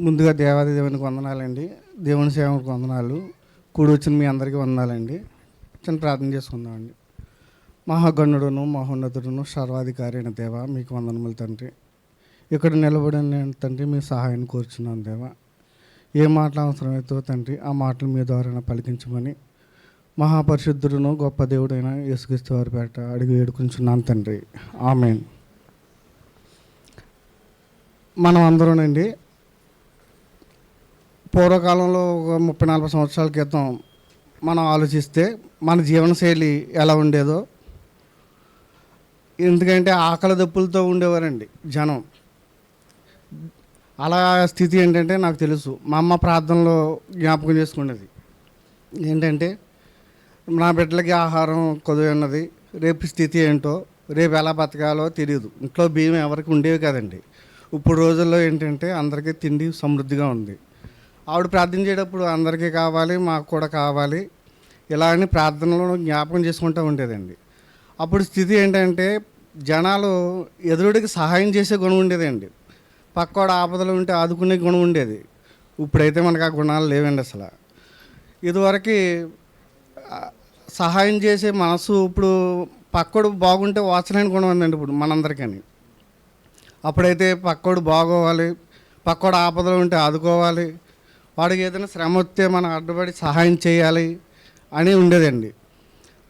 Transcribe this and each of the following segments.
ముందుగా దేవాది దేవునికి వందనాలండి. దేవుని సేవకు వందనాలు. కూడి వచ్చిన మీ అందరికీ వందనాలండి. చిన్న ప్రార్థన చేసుకుందామండి. మహాగణుడును మహోన్నతుడును సర్వాధికారి అయిన దేవ మీకు వందనములు తండ్రి. ఇక్కడ నిలబడిన తండ్రి మీ సహాయాన్ని కోరుచున్నాను దేవ. ఏ మాటలు అవసరమైతే తండ్రి ఆ మాటలు మీ ద్వారా పలికించమని మహాపరిశుద్ధుడును గొప్ప దేవుడైన యేసుక్రీస్తు వారి పేట అడిగి వేడుకుంటున్నాను తండ్రి. ఆమెన్. మనం అందరూనండి పూర్వకాలంలో ఒక ముప్పై నలభై సంవత్సరాల క్రితం మనం ఆలోచిస్తే మన జీవనశైలి ఎలా ఉండేదో ఎందుకంటే ఆకలి దప్పులతో ఉండేవారండి జనం. అలా స్థితి ఏంటంటే నాకు తెలుసు. మా అమ్మ ప్రార్థనలో జ్ఞాపకం చేసుకునేది ఏంటంటే నా బిడ్డలకి ఆహారం కొద్దిగా ఉన్నది. రేపు స్థితి ఏంటో రేపు ఎలా బతకాలో తెలియదు ఇంట్లో బియ్యం ఎవరికి ఉండేవి కదండి. ఇప్పుడు రోజుల్లో ఏంటంటే అందరికీ తిండి సమృద్ధిగా ఉంది. ఆవిడ ప్రార్థన చేయటప్పుడు అందరికీ కావాలి మాకు కూడా కావాలి. ఇలా అని ప్రార్థనలో జ్ఞాపకం చేసుకుంటూ ఉండేదండి. అప్పుడు స్థితి ఏంటంటే జనాలు ఎదురుడికి సహాయం చేసే గుణం ఉండేదండి. పక్కోడు ఆపదలు ఉంటే ఆదుకునే గుణం ఉండేది. ఇప్పుడైతే మనకు ఆ గుణాలు లేవండి అసలు. ఇదివరకు సహాయం చేసే మనసు ఇప్పుడు పక్కోడు బాగుంటే వాచలేని గుణం ఉందండి ఇప్పుడు మనందరికని. అప్పుడైతే పక్కోడు బాగోవాలి పక్కోడు ఆపదలు ఉంటే ఆదుకోవాలి వాడికి ఏదైనా శ్రమ వస్తే మనం అడ్డుపడి సహాయం చేయాలి అని ఉండేదండి.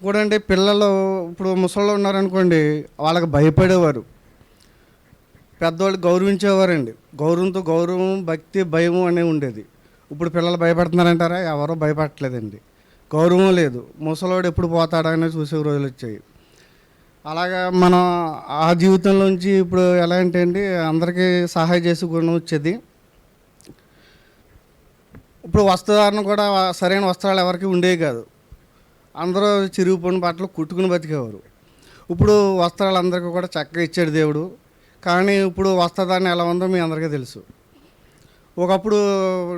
కూడా అంటే పిల్లలు ఇప్పుడు ముసళ్ళు ఉన్నారనుకోండి వాళ్ళకి భయపడేవారు. పెద్దవాళ్ళు గౌరవించేవారండి. గౌరవంతో గౌరవం భక్తి భయం అనేవి ఉండేది. ఇప్పుడు పిల్లలు భయపడుతున్నారంటారా? ఎవరో భయపడట్లేదండి. గౌరవం లేదు. ముసలోడు ఎప్పుడు పోతాడా అని చూసే రోజులు వచ్చాయి. అలాగా మనం ఆ జీవితంలోంచి ఇప్పుడు ఎలా అంటే అండి అందరికీ సహాయం చేసే గుణం వచ్చేది. ఇప్పుడు వస్త్రధారణ కూడా సరైన వస్త్రాలు ఎవరికి ఉండేవి కాదు. అందరూ చిరిగిపోయిన బట్టలు కుట్టుకుని బతికేవారు. ఇప్పుడు వస్త్రాలు అందరికీ కూడా చక్కగా ఇచ్చాడు దేవుడు. కానీ ఇప్పుడు వస్త్రధారణ ఎలా ఉందో మీ అందరికీ తెలుసు. ఒకప్పుడు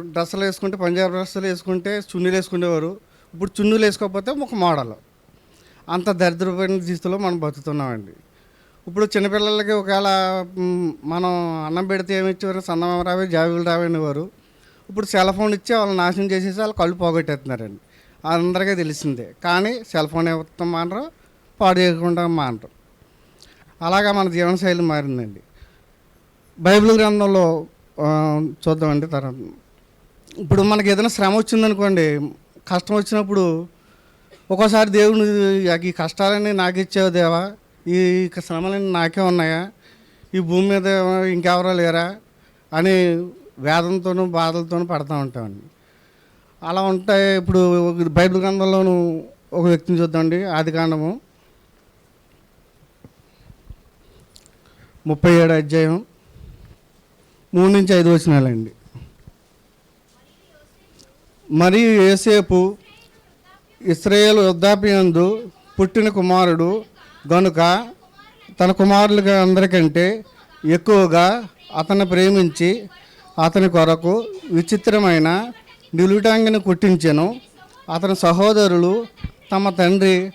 డ్రెస్సులు వేసుకుంటే పంజాబ్ డ్రెస్సులు వేసుకుంటే చున్నీలు వేసుకునేవారు. ఇప్పుడు చున్నీలు వేసుకోకపోతే ఒక మోడల్. అంత దరిద్రమైన దిశలో మనం బతుకుతున్నామండి. ఇప్పుడు చిన్నపిల్లలకి ఒకవేళ మనం అన్నం పెడితే ఏమి ఇచ్చేవారు? సన్నమం రావే జాబీలు రావేనేవారు ఇప్పుడు సెల్ ఫోన్ ఇచ్చి వాళ్ళని నాశనం చేసేసి వాళ్ళు కళ్ళు పోగొట్టేస్తున్నారండి. అందరికీ తెలిసిందే. కానీ సెల్ ఫోన్ ఇవ్వటం మానరు పాడు చేయకుండా మానరు. అలాగా మన జీవనశైలి మారిందండి. బైబిల్ గ్రంథంలో చూద్దామండి తర్వాత. ఇప్పుడు మనకి ఏదైనా శ్రమ వచ్చిందనుకోండి కష్టం వచ్చినప్పుడు ఒక్కోసారి దేవుని ఈ కష్టాలన్నీ నాకు ఇచ్చావు దేవా ఈ శ్రమలన్నీ నాకే ఉన్నాయా ఈ భూమి మీద ఇంకెవరో లేరా? అని వేదంతోనూ బాధలతోనూ పడతా ఉంటామండి. అలా ఉంటాయి ఇప్పుడు బైబిల్ గ్రంథంలోనూ ఒక వ్యక్తిని చూద్దామండి. ఆది కాండము ముప్పై ఏడు అధ్యాయం మూడు నుంచి ఐదు వచనాలండి. మరియు ఏసేపు ఇస్రాయేల్ వృద్ధాప్యందు పుట్టిన కుమారుడు గనుక తన కుమారులుగా అందరికంటే ఎక్కువగా అతన్ని ప్రేమించి అతని కొరకు విచిత్రమైన నిలుటాంగిని కుట్టించెను. అతని సహోదరులు తమ తండ్రి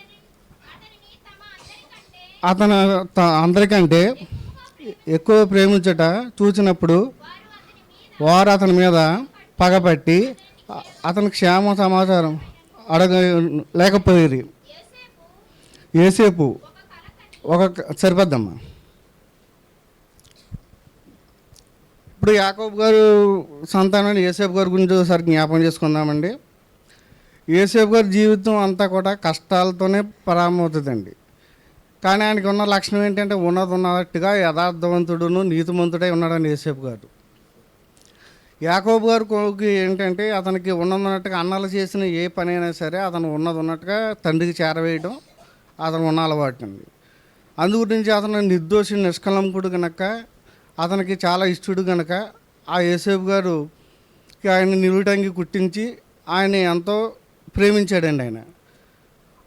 అతను త- అందరికంటే ఎక్కువ ప్రేమించట చూసినప్పుడు వారు అతని మీద పగపట్టి అతని క్షేమ సమాచారం అడగ లేకపోయేది. ఏసేపు ఒక క- సరిపోద్దమ్మా. ఇప్పుడు యాకోబ్ గారు సంతానాన్ని ఏసేఫ్ గారి గురించి ఒకసారి జ్ఞాపకం చేసుకుందామండి. ఏసేఫ్ గారి జీవితం అంతా కూడా కష్టాలతోనే ప్రారంభమవుతుందండి. కానీ ఆయనకి ఉన్న లక్షణం ఏంటంటే ఉన్నది ఉన్నట్టుగా యథార్థవంతుడును నీతిమంతుడై ఉన్నాడని ఏసేఫ్ గారు. యాకోబ్ గారికి ఏంటంటే అతనికి ఉన్నది ఉన్నట్టుగా అన్నలు చేసిన ఏ పని అయినా సరే అతను ఉన్నది ఉన్నట్టుగా తండ్రికి చేరవేయడం అతను ఉన్న అలవాటు అండి అందు గురించి అతను నిర్దోషి నిష్కలంకుడు కనుక అతనికి చాలా ఇష్టడు కనుక ఆ యేసేపు గారు ఆయన నిలుటంగి కుట్టించి ఆయన ఎంతో ప్రేమించాడండి ఆయన.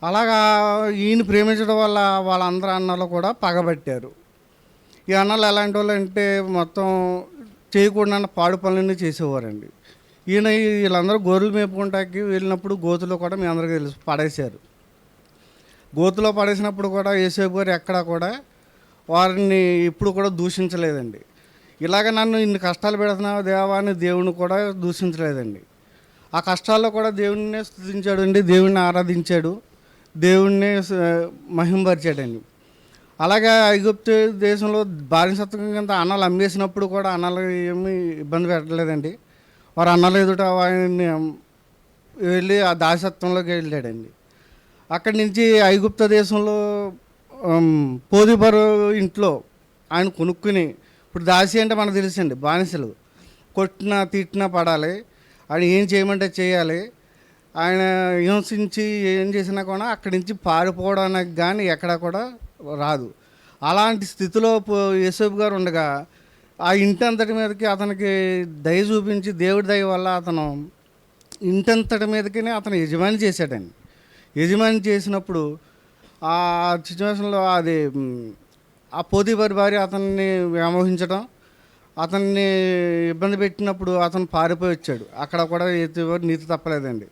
అలాగా ఈయన ప్రేమించడం వల్ల వాళ్ళందరూ అన్నలు కూడా పగబట్టారు. ఈ అన్నలు ఎలాంటి వాళ్ళు అంటే మొత్తం చేయకుండా పాడు పనులన్నీ చేసేవారండి. ఈయన వీళ్ళందరూ గొర్రెలు మేపుకుంటాకి వెళ్ళినప్పుడు గోతులో కూడా మీ అందరికీ తెలుసు పడేశారు. గోతులో పడేసినప్పుడు కూడా ఏసేపు గారు ఎక్కడా కూడా వారిని ఇప్పుడు కూడా దూషించలేదండి. ఇలాగ నన్ను ఇన్ని కష్టాలు పెడుతున్నావు దేవా అని దేవుని కూడా దూషించలేదండి. ఆ కష్టాల్లో కూడా దేవుడినే స్థుతించాడండి దేవుణ్ణి ఆరాధించాడు దేవుణ్ణి మహింపరిచాడండి. అలాగే ఐగుప్తు దేశంలో బానిసత్వం కింద అన్నాలు అమ్మేసినప్పుడు కూడా అన్నాలు ఏమీ ఇబ్బంది పెట్టలేదండి. వారు అన్నలు ఎదుట ఆయన్ని వెళ్ళి ఆ దాసత్వంలోకి వెళ్ళాడండి. అక్కడి నుంచి ఐగుప్త దేశంలో పోదిపరు ఇంట్లో ఆయన కొనుక్కుని ఇప్పుడు దాసి అంటే మనకు తెలుసండి బానిసలు. కొట్టినా తిట్టినా పడాలి. ఆయన ఏం చేయమంటే చేయాలి. ఆయన హింసించి ఏం చేసినా కూడా అక్కడి నుంచి పారిపోవడానికి కానీ ఎక్కడ కూడా రాదు. అలాంటి స్థితిలో పో- గారు ఉండగా ఆ ఇంటి అంతటి మీదకి అతనికి దయ చూపించి దేవుడి దయ వల్ల అతను ఇంటంతటి మీదకి అతను యజమాని చేశాడండి. యజమాని చేసినప్పుడు ఆ సిచ్యువేషన్లో అది ఆ పోతీపరి భార్య అతన్ని వ్యామోహించడం అతన్ని ఇబ్బంది పెట్టినప్పుడు అతను పారిపోయి వచ్చాడు. అక్కడ కూడా ఎత్తివారు నీతి తప్పలేదండి.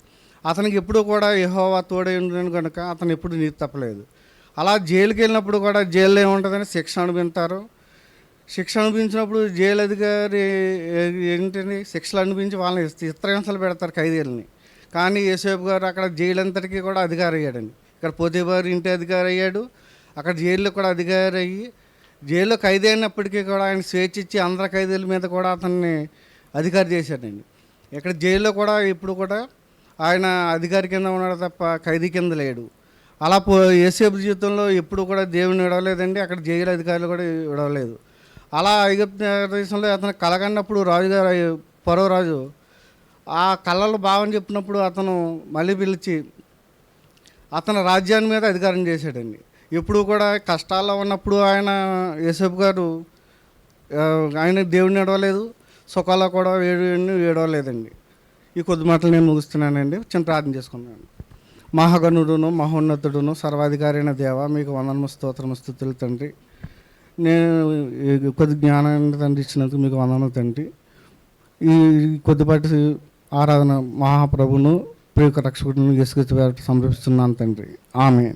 అతనికి ఎప్పుడు కూడా యెహోవా తోడై ఉండని కనుక అతను ఎప్పుడు నీతి తప్పలేదు. అలా జైలుకి వెళ్ళినప్పుడు కూడా జైల్లో ఏముంటుందని శిక్ష అనిపించారు శిక్ష అనిపించినప్పుడు జైలు అధికారి ఏంటని ఏంటండి? శిక్షలు అనిపించి వాళ్ళని చిత్రహింసలు పెడతారు ఖైదీలని. కానీ యేసేపు గారు అక్కడ జైలు అంతటికీ కూడా అధికారి అయ్యాడండి ఇక్కడ పోతేబారు ఇంటి అధికారి అయ్యాడు అక్కడ జైల్లో కూడా అధికారి అయ్యి జైల్లో ఖైదీ అయినప్పటికీ కూడా ఆయన స్వేచ్ఛ ఇచ్చి అందరి ఖైదీల మీద కూడా అతన్ని అధికారి చేశాడండి ఇక్కడ జైల్లో కూడా ఇప్పుడు కూడా ఆయన అధికారి కింద ఉన్నాడు తప్ప ఖైదీ కింద లేడు. అలా పో ఏసేపు జీవితంలో ఎప్పుడు కూడా దేవుని విడవలేదండి. అక్కడ జైలు అధికారులు కూడా విడవలేదు. అలా ఐగుప్త దేశంలో అతను కలగన్నప్పుడు రాజుగారు పరో రాజు ఆ కళలు భావం చెప్పినప్పుడు అతను మళ్ళీ పిలిచి అతను రాజ్యాన్ని మీద అధికారం చేశాడండి. ఎప్పుడు కూడా కష్టాల్లో ఉన్నప్పుడు ఆయన యేసప్ గారు ఆయన దేవుడిని ఏడవలేదు సుఖాల్లో కూడా వేడిని ఏడవలేదండి. ఈ కొద్ది మాటలు నేను ముగిస్తున్నానండి. చిన్న ప్రార్థన చేసుకున్నాను మహాగణుడును మహోన్నతుడును సర్వాధికారైన దేవ మీకు వందనము స్తోత్రము స్థుతులు తండ్రి. నేను కొద్ది జ్ఞానాన్ని తండ్రి ఇచ్చినందుకు మీకు వందనము తండ్రి. ఈ కొద్దిపాటి ఆరాధన మహాప్రభును ప్రియ రక్షకుడిని ఇసుక సమర్పిస్తున్నాను తండ్రి. ఆమె